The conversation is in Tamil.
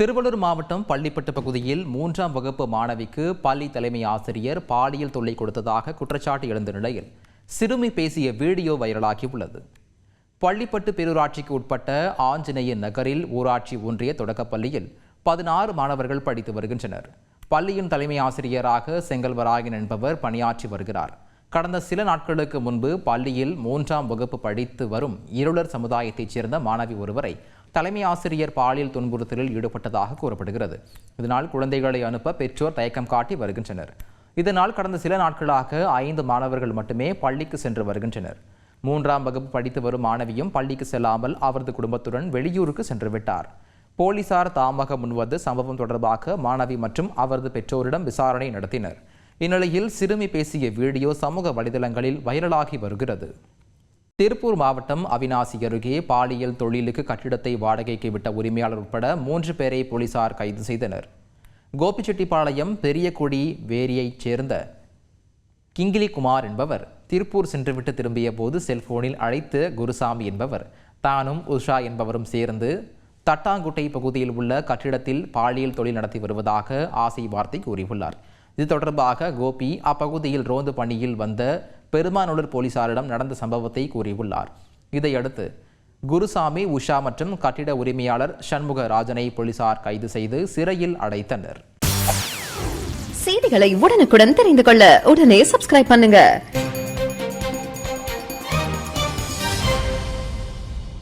திருவள்ளூர் மாவட்டம் பள்ளிப்பட்டு பகுதியில் மூன்றாம் வகுப்பு மாணவிக்கு பள்ளி தலைமை ஆசிரியர் பாலியல் தொல்லை கொடுத்ததாக குற்றச்சாட்டு எழுந்த நிலையில் சிறுமி பேசிய வீடியோ வைரலாகி உள்ளது பள்ளிப்பட்டு பேரூராட்சிக்கு உட்பட்ட ஆஞ்சநேய நகரில் ஊராட்சி ஒன்றிய தொடக்கப்பள்ளியில் பதினாறு மாணவர்கள் படித்து வருகின்றனர். பள்ளியின் தலைமை ஆசிரியராக செங்கல்வராயன் என்பவர் பணியாற்றி வருகிறார். கடந்த சில நாட்களுக்கு முன்பு பள்ளியில் மூன்றாம் வகுப்பு படித்து வரும் இருளர் சமுதாயத்தைச் சேர்ந்த மாணவி ஒருவரை தலைமை ஆசிரியர் பாலியல் துன்புறுத்தலில் ஈடுபட்டதாக கூறப்படுகிறது. இதனால் குழந்தைகளை அனுப்ப பெற்றோர் தயக்கம் காட்டி வருகின்றனர். இதனால் கடந்த சில நாட்களாக ஐந்து மாணவர்கள் மட்டுமே பள்ளிக்கு சென்று வருகின்றனர். மூன்றாம் வகுப்பு படித்து வரும் மாணவியும் பள்ளிக்கு செல்லாமல் அவரது குடும்பத்துடன் வெளியூருக்கு சென்று விட்டார். போலீசார் தாமாக முன்வந்து சம்பவம் தொடர்பாக மாணவி மற்றும் அவரது பெற்றோரிடம் விசாரணை நடத்தினர். இந்நிலையில் சிறுமி பேசிய வீடியோ சமூக வலைதளங்களில் வைரலாகி வருகிறது. திருப்பூர் மாவட்டம் அவினாசி அருகே பாலியல் தொழிலுக்கு கட்டிடத்தை வாடகைக்கு விட்ட உரிமையாளர் உட்பட மூன்று பேரை போலீசார் கைது செய்தனர். கோபிச்செட்டிப்பாளையம் பெரியகுடி வேரியைச் சேர்ந்த கிங்கிலி குமார் என்பவர் திருப்பூர் சென்றுவிட்டு திரும்பிய போது செல்போனில் அழைத்து குருசாமி என்பவர் தானும் உஷா என்பவரும் சேர்ந்து தட்டாங்குட்டை பகுதியில் உள்ள கட்டிடத்தில் பாலியல் தொழில் நடத்தி வருவதாக ஆசை வார்த்தை கூறியுள்ளார். இது தொடர்பாக கோபி அப்பகுதியில் ரோந்து பணியில் வந்த பெருமானுளர் போலீசாரிடம் நடந்த சம்பவத்தை கூறியுள்ளார். இதையடுத்து குருசாமி உஷா மற்றும் கட்டிட உரிமையாளர் சண்முக ராஜனை போலீசார் கைது செய்து சிறையில் அடைத்தனர். செய்திகளை உடனுக்குடன் தெரிந்து கொள்ள உடனே சப்ஸ்கிரைப் பண்ணுங்க.